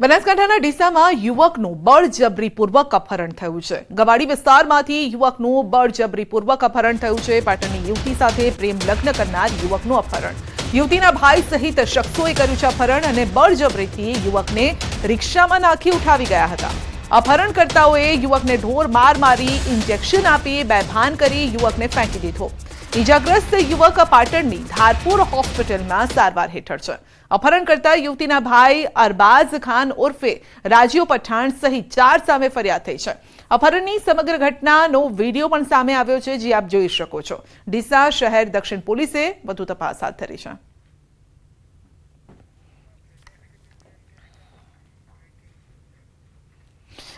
બનાસકાંઠાના ડીસામાં યુવકનું બળજબરીપૂર્વક અપહરણ થયું છે. ગવાડી વિસ્તારમાંથી યુવકનું બળજબરીપૂર્વક અપહરણ થયું છે. પાટણની યુવતી સાથે પ્રેમ લગ્ન કરનાર યુવકનું અપહરણ. યુવતીના ભાઈ સહિત શખ્સોએ કર્યું છે અપહરણ અને બળજબરીથી યુવકને રિક્ષામાં નાખી ઉઠાવી ગયા હતા. અપહરણકર્તાઓએ યુવકને ઢોર માર મારી ઇન્જેક્શન આપી બેભાન કરી યુવકને ફેંકી દીધો. ઇજાગ્રસ્ત યુવક પાટણની ધારપુર હોસ્પિટલમાં સારવાર હેઠળ છે. અપહરણ કરતા યુવતીના ભાઈ અરબાઝ ખાન ઉર્ફે રાજીવ પઠાણ સહિત ચાર સામે ફરિયાદ થઈ છે. અપહરણની સમગ્ર ઘટનાનો વીડિયો પણ સામે આવ્યો છે, જે આપ જોઈ શકો છો. ડીસા શહેર દક્ષિણ પોલીસે વધુ તપાસ હાથ ધરી છે.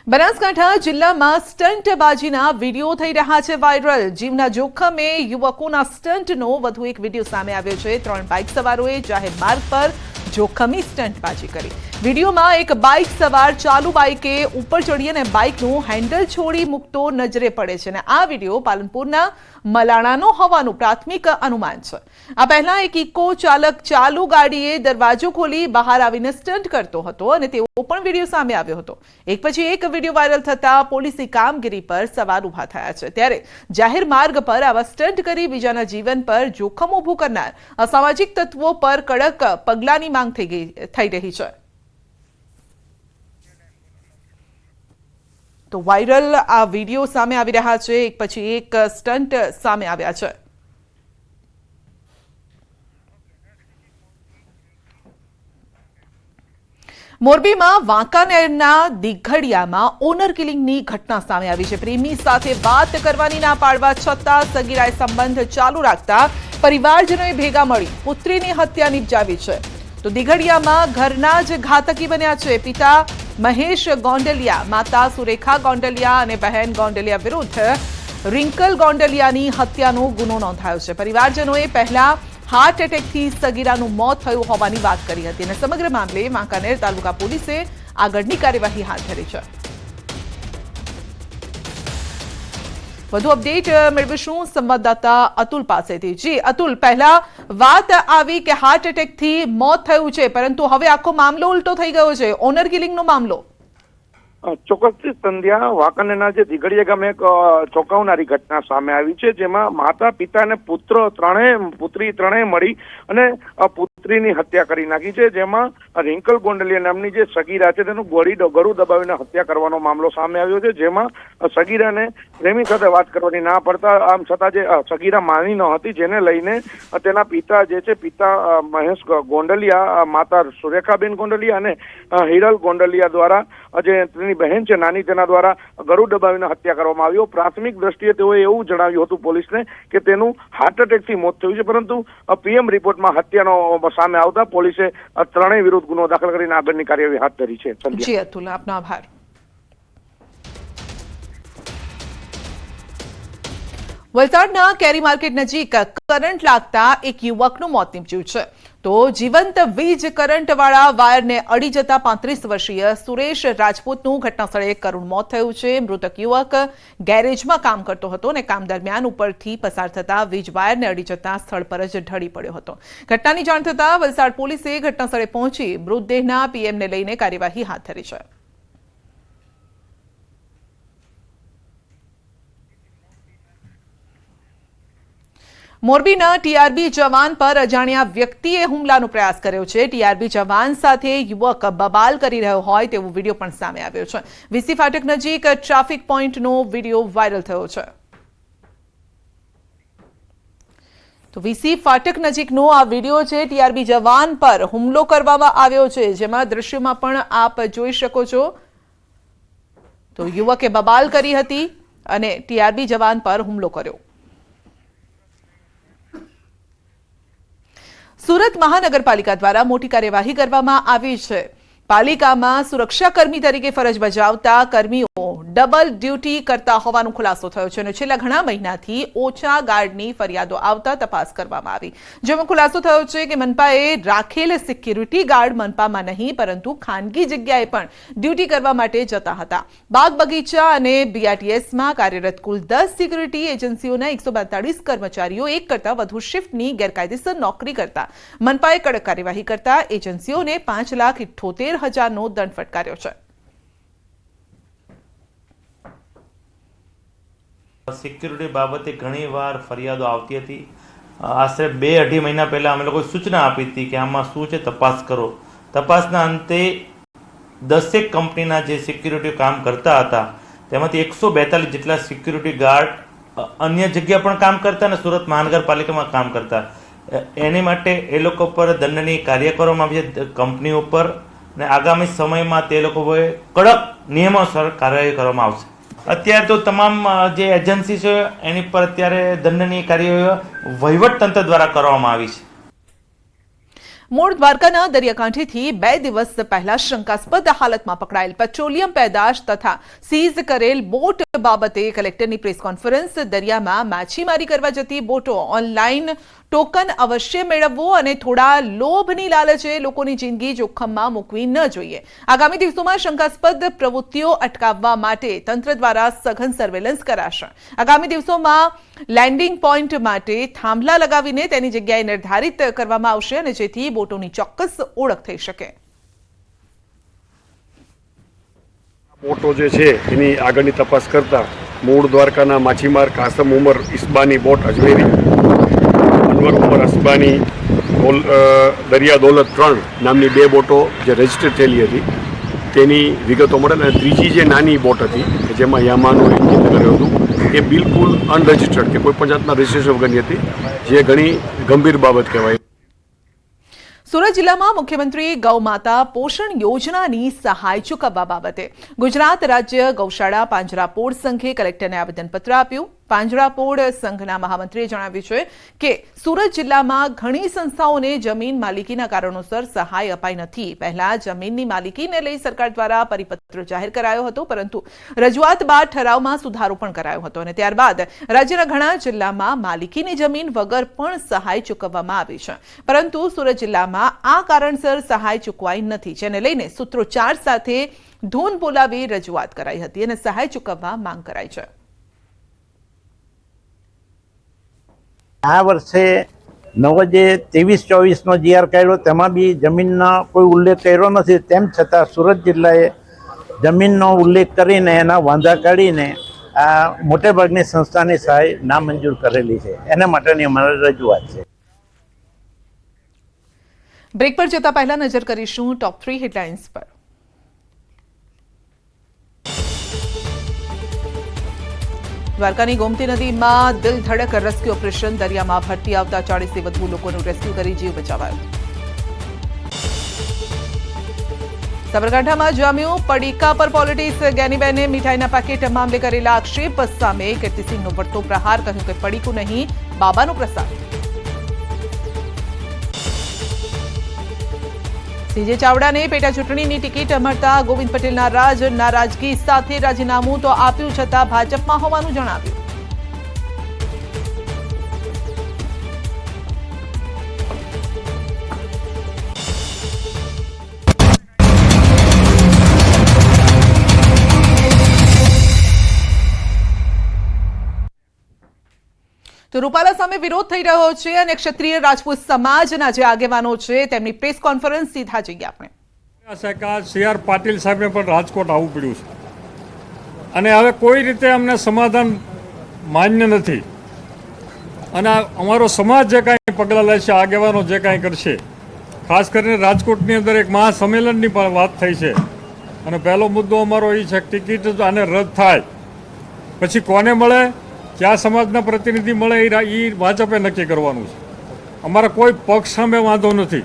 બનાસકાંઠા જિલ્લામાં સ્ટંટબાજીના વીડિયો થઈ રહ્યા છે વાયરલ. જીવના જોખમે યુવકોના સ્ટંટનો વધુ એક વીડિયો સામે આવ્યો છે. ત્રણ બાઇક સવારોએ જાહેર માર્ગ પર જોખમી સ્ટંટબાજી કરી. વિડીયોમાં એક બાઇક સવાર ચાલુ બાઇકે ઉપર ચડી અને બાઇકનું હેન્ડલ છોડી મૂકતો નજરે પડે છે અને આ વીડિયો પાલનપુરના મલાણાનો હોવાનું પ્રાથમિક અનુમાન છે. આ પહેલા એક ઇકો ચાલક ચાલુ ગાડીએ દરવાજો ખોલી બહાર આવીને સ્ટન્ટ કરતો હતો અને તેવો પણ વીડિયો સામે આવ્યો હતો. એક પછી એક વીડિયો વાયરલ થતા પોલીસની કામગીરી પર સવાલ ઊભા થયા છે. ત્યારે જાહેર માર્ગ પર આવા સ્ટન્ટ કરી બીજાના જીવન પર જોખમ ઊભું કરનાર અસામાજિક તત્વો પર કડક પગલાંની માંગ થઈ ગઈ થઈ રહી છે તો વાયરલ આ વીડિયો સામે આવી રહ્યા છે એક પછી એક સ્ટન્ટ સામે આવ્યા છે મોરબીમાં વાંકાનેરના દિઘડિયામાં ઓનર કિલિંગની ઘટના સામે આવી છે પ્રેમી સાથે વાત કરવાની ના પાડવા છતાં સગીરાએ સંબંધ ચાલુ રાખતા પરિવારજનોએ ભેગા મળી પુત્રીની હત્યા નિપજાવી છે. તો દીઘડિયામાં ઘરના જ ઘાતકી બન્યા છે. પિતા મહેશ ગોંડલિયા, માતા સુરેખા ગોંડલિયા અને બહેન ગોંડલિયા વિરુદ્ધ રિંકલ ગોંડલિયાની હત્યાનો ગુનો નોંધાયો છે. પરિવારજનોએ પહેલા હાર્ટ એટેકથી સગીરાનું મોત થયું હોવાની વાત કરી હતી અને સમગ્ર મામલે વાંકાનેર તાલુકા પોલીસે આગળની કાર્યવાહી હાથ ધરી છે. વધુ અપડેટ મેળવીશું સંવાદદાતા અતુલ પાસેથી. જી, અતુલ, પહેલા વાત આવી કે હાર્ટ એટેકથી મોત થયું છે, પરંતુ હવે આખો મામલો ઉલટો થઈ ગયો છે. ઓનર કિલિંગનો મામલો. ચોક્કસથી સંધ્યા વાંકાનેરના જે દીઘડિયા ગામે એક ચોંકાવનારી ઘટના સામે આવી છે, જેમાં માતા, પિતા અને પુત્ર ત્રણેય, પુત્રી ત્રણેય મળી અને અ, પુત્રીની હત્યા કરી નાખી છે જેમાં રિંકલ ગોંડલિયા નામની જે સગીરા છે તેનું ગોળી ગળું દબાવીને હત્યા કરવાનો મામલો સામે આવ્યો છે જેમાં સગીરાને પ્રેમી સાથે વાત કરવાની ના પડતા આમ છતાં જે સગીરા માની ન હતી જેને લઈને તેના પિતા જે છે પિતા મહેશ ગોંડલિયા માતા સુરેખાબેન ગોંડલિયા અને હિરલ ગોંડલિયા દ્વારા જે તેની બહેન છે નાની તેના દ્વારા ગરુ દબાવીને હત્યા કરવામાં આવ્યો પ્રાથમિક દ્રષ્ટિએ તેઓએ એવું જણાવ્યું હતું પોલીસને કે તેનું હાર્ટ એટેકથી મોત થયું છે પરંતુ પીએમ રિપોર્ટમાં હત્યાનો સામે આવતા પોલીસે ત્રણેય વિરુદ્ધ ગુનો દાખલ કરીને આગળની કાર્યવાહી હાથ ધરી છે. જી અતુલ, આપનો આભાર. વલસાડના કેરી માર્કેટ નજીક કરંટ લાગતા એક યુવકનું મોત નીપજ્યું છે. તો જીવંત વીજ કરંટવાળા વાયરને અડી જતા પાંત્રીસ વર્ષીય સુરેશ રાજપૂતનું ઘટનાસ્થળે કરુણ મોત થયું છે. મૃતક યુવક ગેરેજમાં કામ કરતો હતો અને કામ દરમિયાન ઉપરથી પસાર થતા વીજ વાયરને અડી જતા સ્થળ પર જ ઢળી પડ્યો હતો. ઘટનાની જાણ થતાં વલસાડ પોલીસે ઘટનાસ્થળે પહોંચી મૃતદેહના પીએમને લઈને કાર્યવાહી હાથ ધરી છે. મોરબીના ટીઆરબી જવાન પર અજાણ્યા વ્યક્તિએ હુમલાનો પ્રયાસ કર્યો છે. ટીઆરબી જવાન સાથે યુવક બબાલ કરી રહ્યો હોય તેવો વીડિયો પણ સામે આવ્યો છે. વીસી ફાટક નજીક ટ્રાફિક પોઈન્ટનો વીડિયો વાયરલ થયો છે. તો વીસી ફાટક નજીકનો આ વીડિયો છે. ટીઆરબી જવાન પર હુમલો કરવામાં આવ્યો છે. જેમાં દ્રશ્યમાં પણ આપ જોઈ શકો છો. તો યુવકે બબાલ કરી હતી અને ટીઆરબી જવાન પર હુમલો કર્યો. સુરત મહાનગરપાલિકા દ્વારા મોટી કાર્યવાહી કરવામાં આવી છે. પાલિકામાં સુરક્ષાકર્મી તરીકે ફરજ બજાવતા કર્મીઓ ડબલ ડ્યુટી કરતા હોવાનો ખુલાસો થયો છે અને છેલ્લા ઘણા મહિનાથી ઓછા ગાર્ડની ફરિયાદો આવતા તપાસ કરવામાં આવી. જેમાં ખુલાસો થયો છે કે મનપાએ રાખેલ સિક્યુરિટી ગાર્ડ મનપામાં નહીં, પરંતુ ખાનગી જગ્યાએ પણ ડ્યુટી કરવા માટે જતા હતા. બાગ બગીચા અને બીઆરટીએસમાં કાર્યરત કુલ દસ સિક્યુરિટી એજન્સીઓના એકસો કર્મચારીઓ એક કરતાં વધુ શિફ્ટની ગેરકાયદેસર નોકરી કરતા. મનપાએ કડક કાર્યવાહી કરતા એજન્સીઓને પાંચ લાખ ઇઠ્ઠોતેર તેર હજારનો દંડ ફટકાર્યો છે. સિક્યુરિટી બાબતે ઘણી વાર ફરિયાદો આવતી હતી. આશરે બે અઢી મહિના પહેલાં અમે લોકોએ સૂચના આપી હતી કે આમાં શું છે, તપાસ કરો. તપાસના અંતે દસેક કંપનીના જે સિક્યુરિટી કામ કરતા હતા, તેમાંથી એકસો બેતાલીસ જેટલા સિક્યુરિટી ગાર્ડ અન્ય જગ્યા પણ કામ કરતા અને સુરત મહાનગરપાલિકામાં કામ કરતા. એની માટે એ લોકો પર દંડની કાર્ય કરવામાં આવી છે. કંપની ઉપર અને આગામી સમયમાં તે લોકોએ કડક નિયમોસર કાર્યવાહી કરવામાં આવશે. અત્યારે તો તમામ જે એજન્સી છે, એની પર અત્યારે દંડનીય કાર્યવાહી વહીવટ તંત્ર દ્વારા કરવામાં આવી છે. મૂળ દ્વારકાના દરિયાકાંઠેથી બે દિવસ પહેલા શંકાસ્પદ હાલતમાં પકડાયેલ પેટ્રોલિયમ પેદાશ તથા સીઝ કરેલ બોટ બાબતે કલેક્ટરની પ્રેસ કોન્ફરન્સ દરિયામાં માછીમારી કરવા જતી બોટો ઓનલાઈન ટોકન અવશ્ય મેળવવું અને થોડા લોભની લાલચે લોકોની જિંદગી જોખમમાં મૂકવી ન જોઈએ. આગામી દિવસોમાં શંકાસ્પદ પ્રવૃત્તિઓ અટકાવવા માટે તંત્ર દ્વારા સઘન સર્વેલન્સ કરાશે. આગામી દિવસોમાં લેન્ડિંગ પોઈન્ટ માટે થાંભલા લગાવીને તેની જગ્યાએ નિર્ધારિત કરવામાં આવશે અને જેથી બોટોની ચોક્કસ ઓળખ થઈ શકે. બોટો જે છે, એની આગળની તપાસ કરતા મૂળ દ્વારકાના માછીમાર કાસમ ઉમર ઇસ્બાની બોટ અજમેરી, અનવર ઉમર અસ્બાની દરિયા દોલત ત્રણ નામની બે બોટો જે રજિસ્ટર થયેલી હતી. તેની વિગતો મળે અને ત્રીજી જે નાની બોટ હતી જેમાં યામાનું એન્જિન કર્યું હતું, એ બિલકુલ અનરજિસ્ટર્ડ કે કોઈ પણ જાતના રજિસ્ટ્રેશન વગરની હતી, જે ઘણી ગંભીર બાબત કહેવાય. સુરત જિલ્લામાં મુખ્યમંત્રી ગૌમાતા પોષણ યોજનાની સહાય ચૂકવવા બાબતે ગુજરાત રાજ્ય ગૌશાળા પાંજરાપોળ સંઘે કલેક્ટરને આવેદનપત્ર આપ્યું. પાંજરાપોળ સંઘના મહામંત્રીએ જણાવ્યું છે કે સુરત જિલ્લામાં ઘણી સંસ્થાઓને જમીન માલિકીના કારણોસર સહાય અપાઈ નથી. પહેલા જમીનની માલિકીને લઈ સરકાર દ્વારા પરિપત્ર જાહેર કરાયો હતો, પરંતુ રજૂઆત બાદ ઠરાવમાં સુધારો પણ કરાયો હતો અને ત્યારબાદ રાજ્યના ઘણા જિલ્લામાં માલિકીની જમીન વગર પણ સહાય ચૂકવવામાં આવી છે. પરંતુ સુરત જિલ્લામાં આ કારણસર સહાય ચૂકવાઈ નથી, જેને લઈને સૂત્રોચ્ચાર સાથે ધૂન બોલાવી રજૂઆત કરાઈ હતી અને સહાય ચૂકવવા માંગ કરાઈ છે. આ વર્ષે નવ જે ત્રેવીસ ચોવીસનો જીઆર કાઢ્યો તેમાં બી જમીનનો કોઈ ઉલ્લેખ કર્યો નથી. તેમ છતાં સુરત જિલ્લાએ જમીનનો ઉલ્લેખ કરીને એના વાંધા કાઢીને આ મોટેભાગની સંસ્થાની સહાય નામંજૂર કરેલી છે. એના માટેની અમારી રજૂઆત છે. બ્રેક પર જતા પહેલા નજર કરીશું ટોપ થ્રી હેડલાઇન્સ પર. દ્વારકાની ગોમતી નદીમાં દિલ રેસ્ક્યુ ઓપરેશન દરિયામાં ભરતી આવતા ચાળીસથી વધુ લોકોનું રેસ્ક્યુ કરી જીવ બચાવાયો. સાબરકાંઠામાં જામ્યું પડીકા પર પોલિટિક્સ ગેનીબેને મીઠાઈના પેકેટ મામલે કરેલા આક્ષેપ સામે કીર્તિસિંહનો વળતો પ્રહાર, કહ્યું કે પડીકું નહીં, બાબાનો પ્રસાદ. સીજે ચાવડાને પેટા ચૂંટણીની ટિકિટ મળતા ગોવિંદ પટેલના રાજ નારાજગી સાથે રાજીનામું તો આપ્યું છતાં ભાજપમાં હોવાનું જણાવ્યું. તો રૂપાલા સામે વિરોધ થઈ રહ્યો છે અને ક્ષત્રિય રાજપૂત સમાજના જે આગેવાનો છે, તેમની પ્રેસ કોન્ફરન્સ સીધા જઈએ આપણે. આ સી આર પાટીલ સાહેબને પણ રાજકોટ આવવું પડ્યું છે. અને હવે કોઈ રીતે અમને સમાધાન માન્ય નથી. અને અમારો સમાજ જે કાંઈ પગલાં લેશે, આગેવાનો જે કાંઈ કરશે, ખાસ કરીને રાજકોટની અંદર એક મહાસંમેલનની પણ વાત થઈ છે. અને પહેલો મુદ્દો અમારો એ છે ટિકિટ આને રદ થાય. પછી કોને મળે? કયા સમાજના પ્રતિનિધિ મળે એ ભાજપે નક્કી કરવાનું છે. અમારે કોઈ પક્ષ સામે વાંધો નથી.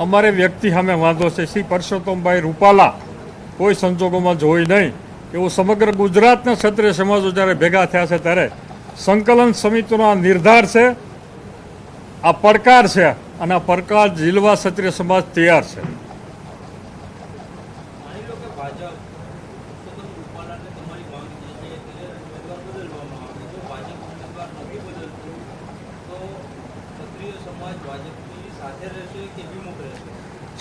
અમારે વ્યક્તિ સામે વાંધો છે. શ્રી પરસોત્તમભાઈ રૂપાલા કોઈ સંજોગોમાં જોઈ નહીં. એવું સમગ્ર ગુજરાતના ક્ષત્રિય સમાજો જ્યારે ભેગા થયા છે ત્યારે સંકલન સમિતિનો આ નિર્ધાર છે, આ પડકાર છે અને આ પડકાર ઝીલવા ક્ષત્રિય સમાજ તૈયાર છે.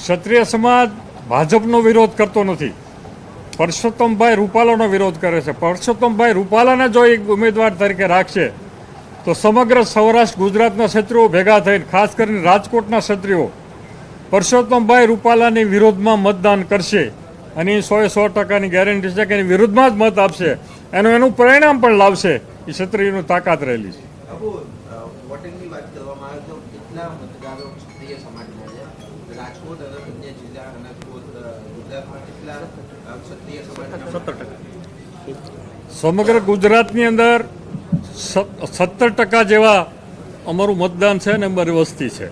ક્ષત્રિય સમાજ ભાજપનો વિરોધ કરતો નથી. પરસોત્તમભાઈ રૂપાલાનો વિરોધ કરે છે. પરસોત્તમભાઈ રૂપાલાને જો એક ઉમેદવાર તરીકે રાખશે, તો સમગ્ર સૌરાષ્ટ્ર ગુજરાતના ક્ષત્રિયો ભેગા થઈને, ખાસ કરીને રાજકોટના ક્ષત્રિયો પરસોત્તમભાઈ રૂપાલાની વિરોધમાં મતદાન કરશે અને એ સો સો ટકાની ગેરંટી છે કે એની વિરુદ્ધમાં જ મત આપશે. એનું એનું પરિણામ પણ લાવશે. એ ક્ષત્રિયનું તાકાત રહેલી છે. સમગ્ર ગુજરાતની અંદર સત્તર ટકા જેવા અમારું મતદાન છે અને અમારી વસ્તી છે.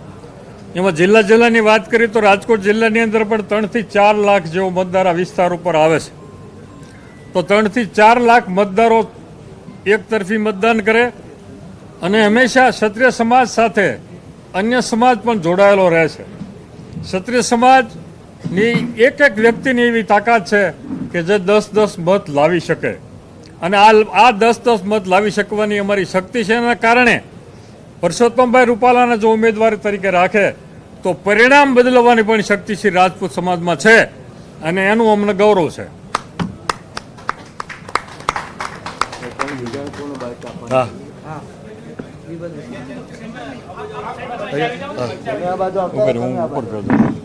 એમાં જિલ્લા જિલ્લાની વાત કરીએ તો રાજકોટ જિલ્લાની અંદર પણ ત્રણથી ચાર લાખ જેવો મતદાર આ વિસ્તાર ઉપર આવે છે. તો ત્રણથી ચાર લાખ મતદારો એક તરફી મતદાન કરે અને હંમેશા ક્ષત્રિય સમાજ સાથે અન્ય સમાજ પણ જોડાયેલો રહે છે. ક્ષત્રિય સમાજની એક એક વ્યક્તિની એવી તાકાત છે કે જે દસ દસ મત લાવી શકે. અને આ આ દસ દસ મત લાવી શકવાની અમારી શક્તિ છે એના કારણે પરસોત્તમભાઈ રૂપાલાને જો ઉમેદવાર તરીકે રાખે તો પરિણામ બદલવાની પણ શક્તિ શ્રી રાજપૂત સમાજમાં છે અને એનું અમને ગૌરવ છે. હા. ઉપર ઉપર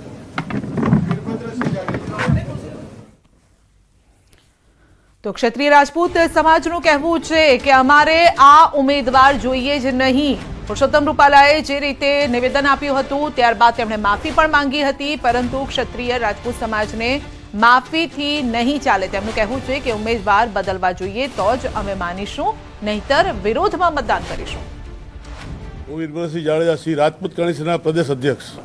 તો ક્ષત્રિય રાજપૂત સમાજનું કહેવું છે કે અમારે આ ઉમેદવાર જોઈએ જ નહીં. પુરુષોત્તમ રૂપાલાએ જે રીતે નિવેદન આપ્યું હતું, ત્યારબાદ તેમણે માફી પણ માંગી હતી, પરંતુ ક્ષત્રિય રાજપૂત સમાજને માફીથી નહીં ચાલે. તેમનું કહેવું છે કે ઉમેદવાર બદલવા જોઈએ તો જ અમે માનીશું, નહીતર વિરોધમાં મતદાન કરીશું. હું વીરભદ્રસિંહ જાડેજા, શ્રી રાજપૂત કણિસના પ્રદેશ અધ્યક્ષ.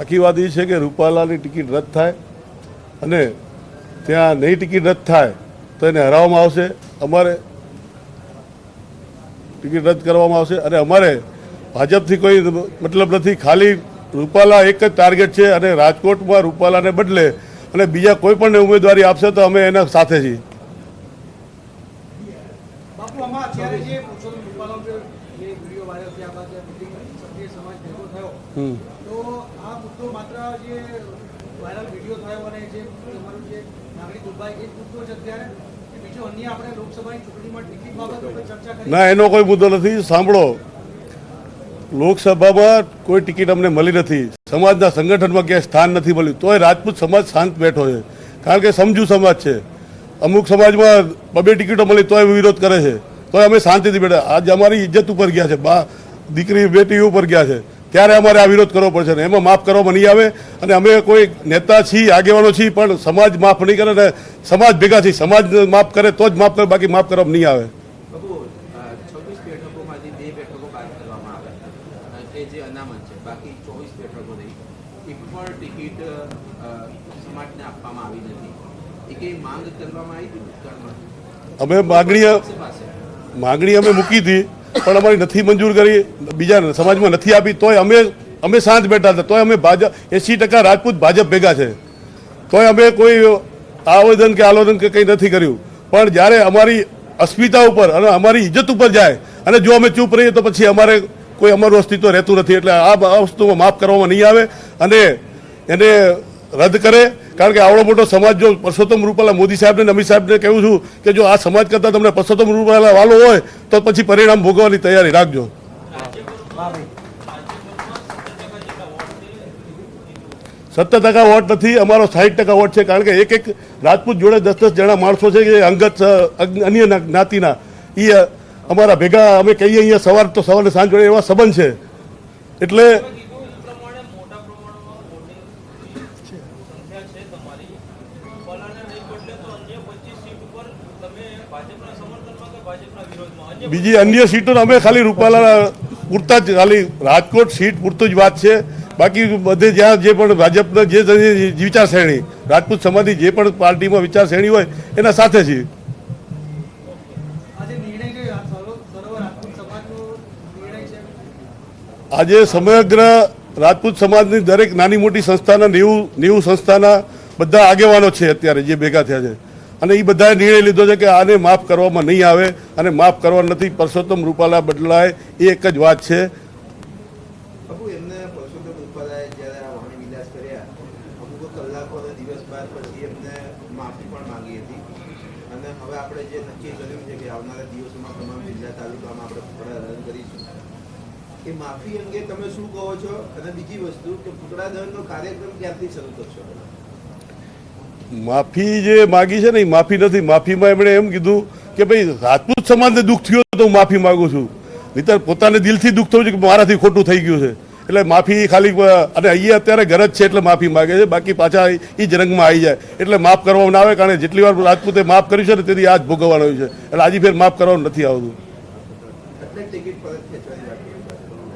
આખી વાત એ છે કે રૂપાલાની ટિકિટ રદ થાય અને ત્યાં નહીં ટિકિટ રદ થાય તો એને હરાવવામાં આવશે. અમારે ટિકિટ રદ કરવામાં આવશે અને અમારે ભાજપથી કોઈ મતલબ નથી. ખાલી રૂપાલા એક જ ટાર્ગેટ છે અને રાજકોટમાં રૂપાલાને બદલે અને બીજા કોઈ પણ ઉમેદવારી આપશે તો અમે એના સાથે છીએ. બાપુ આમાં અત્યારે જે પુરુષોત્તમ રૂપાલાનો જે જે વીડિયો વાયરલ થયા બાદ જે બધી ક્ષત્રિય સમાજ ભેગો થયો તો આ મુદ્દો માત્ર જે વાયરલ વીડિયો થયો અને જે તમારું જે નાગરિક દુભાઈ એ જ મુદ્દો છે અત્યારે કે બીજો અન્ય આપણે લોકસભાની ચૂંટણીમાં ટિકિટ બાબતે આપણે ચર્ચા કરી ના, એનો કોઈ મુદ્દો નથી. સાંભળો. લોકસભામાં કોઈ ટિકિટ અમને મળી નથી. સમાજના સંગઠનમાં ક્યાંય સ્થાન નથી મળ્યું. તોય રાજપૂત સમાજ શાંત બેઠો છે. કારણ કે સમજુ સમાજ છે. અમુક સમાજમાં બબે ટિકિટો મળી તોય વિરોધ કરે છે. તોય અમે શાંતિથી બેઠા. આજે અમારી ઇજ્જત ઉપર ગયા છે. બા, દીકરી, બેટી ઉપર ગયા છે. ત્યારે અમારે આ વિરોધ કરવો પડશે ને. એમાં માફ કરવામાં નહીં આવે અને અમે કોઈ નેતા છીએ આગેવાનો છીએ પણ સમાજ માફ નહીં કરે ને સમાજ ભેગા છીએ સમાજ માફ કરે તો જ માફ કરે બાકી માફ કરવામાં નહીં આવે. બાબુ છવ્વીસ બેઠકોમાંથી બે બેઠકો બાદ કરવામાં આવે અ, કે જે અનામત છે બાકી ચોવીસ બેઠકો રહી એક પણ ટિકિટ સમાજને આપવામાં આવી નથી. એ કઈ માંગ કરવામાં આવી હતી? અમે માગણી માગણી અમે મૂકી હતી. પણ અમારી નથી મંજૂર કરી, બીજા સમાજમાં નથી આપી, તોય અમે અમે શાંત બેઠા હતા તોય અમે ભાજપ એસી ટકા રાજપૂત ભાજપ ભેગા છે. તોય અમે કોઈ આવેદન કે આલોદન કે કંઈ નથી કર્યું. પણ જ્યારે અમારી અસ્મિતા ઉપર અને અમારી ઇજ્જત ઉપર જાય, અને જો અમે ચૂપ રહીએ તો પછી અમારે કોઈ અમારું અસ્તિત્વ રહેતું નથી. એટલે આ વસ્તુમાં માફ કરવામાં નહીં આવે અને એને રદ કરે કારણ કે આવડો મોટો સમાજ જો પરસોત્તમ રૂપાલા મોદી સાહેબને અમિત સાહેબને કહું છું કે જો આ સમાજ કરતાં તમને પરસોત્તમ રૂપાલા વાલો હોય, તો પછી પરિણામ ભોગવવાની તૈયારી રાખજો. સત્તર ટકા વોટ નથી, અમારો સાઠ ટકા વોટ છે, કારણ કે એક એક રાજપૂત જોડે દસ દસ જણા માણસો છે કે અંગત અન્ય જ્ઞાતિના. એ અમારા ભેગા અમે કહીએ, અહીંયા સવાર, તો સવારે સાંજ જોડે એવા સંબંધ છે. એટલે બીજી અન્ય સીટો અમે ખાલી રૂપાલા પૂરતા જ ખાલી રાજકોટ સીટ પૂરતું જ વાત છે. બાકી બધે જ્યાં જે પણ ભાજપના જે વિચારશ્રેણી રાજપૂત સમાજની જે પણ પાર્ટીમાં વિચારશ્રેણી હોય એના સાથે છે. આજે સમગ્ર રાજપૂત સમાજની દરેક નાની મોટી સંસ્થાના નેવું નેવું સંસ્થાના બધા આગેવાનો છે અત્યારે જે ભેગા થયા છે. અને એ બધાએ નિર્ણય લીધો છે કે આને માફ કરવામાં નહીં આવે અને માફ કરવા નથી. પરસોત્તમ રૂપાલા બદલાય એ એક જ વાત છે બાબુ એમને પરસોત્તમ રૂપાલાએ જ્યારે આ વાણી વિલાસ કર્યા અમુક કલાકો અને દિવસ બાદ પછી એમને માફી પણ માંગી હતી તમામ જિલ્લા તાલુકામાં આપણે પુતળા દહન કરીશું એ માફી અંગે તમે શું કહો છો અને બીજી વસ્તુ કે પુતળા દહનનો કાર્યક્રમ ક્યારથી શરૂ કરશો માફી જે માગી છે ને માફી નથી. માફીમાં એમણે એમ કીધું કે ભાઈ રાજપૂત સમાજને દુઃખ થયું તો હું માફી માગું છું. નહીતર પોતાને દિલથી દુઃખ થયું છે કે મારાથી ખોટું થઈ ગયું છે. એટલે માફી ખાલી, અને અહીંયા અત્યારે ગરજ છે એટલે માફી માગે છે. બાકી પાછા એ જ રંગમાં આવી જાય. એટલે માફ કરવામાં ના આવે, કારણ કે જેટલી વાર રાજપૂતે માફ કર્યું છે ને તેથી આજ ભોગવવાનું છે. એટલે આજે ફેર માફ કરવાનું નથી આવતું એટલે ટિકિટ પરત ખેંચવાની વાત કરી છે.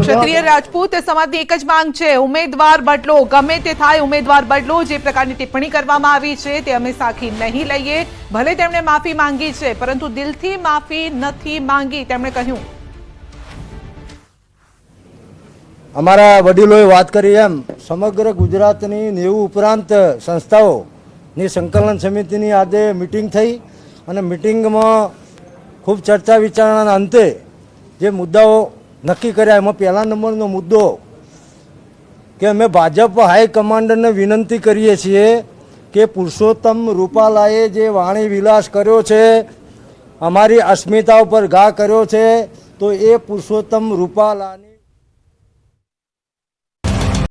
ક્ષત્રિય રાજપૂત સમાજની એક જ માંગ છે ઉમેદવાર બદલો. ગમે તે થાય ઉમેદવાર બદલો. જે પ્રકારની ટિપ્પણી કરવામાં આવી છે તે અમે સાખી નહીં લઈએ. ભલે તેમણે માફી માંગી છે પરંતુ દિલથી માફી નથી માંગી તેમણે કહ્યું. અમારા વડીલોએ વાત કરી એમ સમગ્ર ગુજરાતની નેવું ઉપરાંત સંસ્થાઓની સંકલન સમિતિની આજે મિટિંગ થઈ અને મિટિંગમાં ખૂબ ચર્ચા વિચારણાના અંતે જે મુદ્દાઓ નક્કી કર્યા, એમાં પહેલા નંબરનો મુદ્દો કે અમે ભાજપ હાઈકમાન્ડને વિનંતી કરીએ છીએ કે પુરુષોત્તમ રૂપાલાએ જે વાણી વિલાસ કર્યો છે, અમારી અસ્મિતા ઉપર ઘા કર્યો છે, તો એ પુરુષોત્તમ રૂપાલાની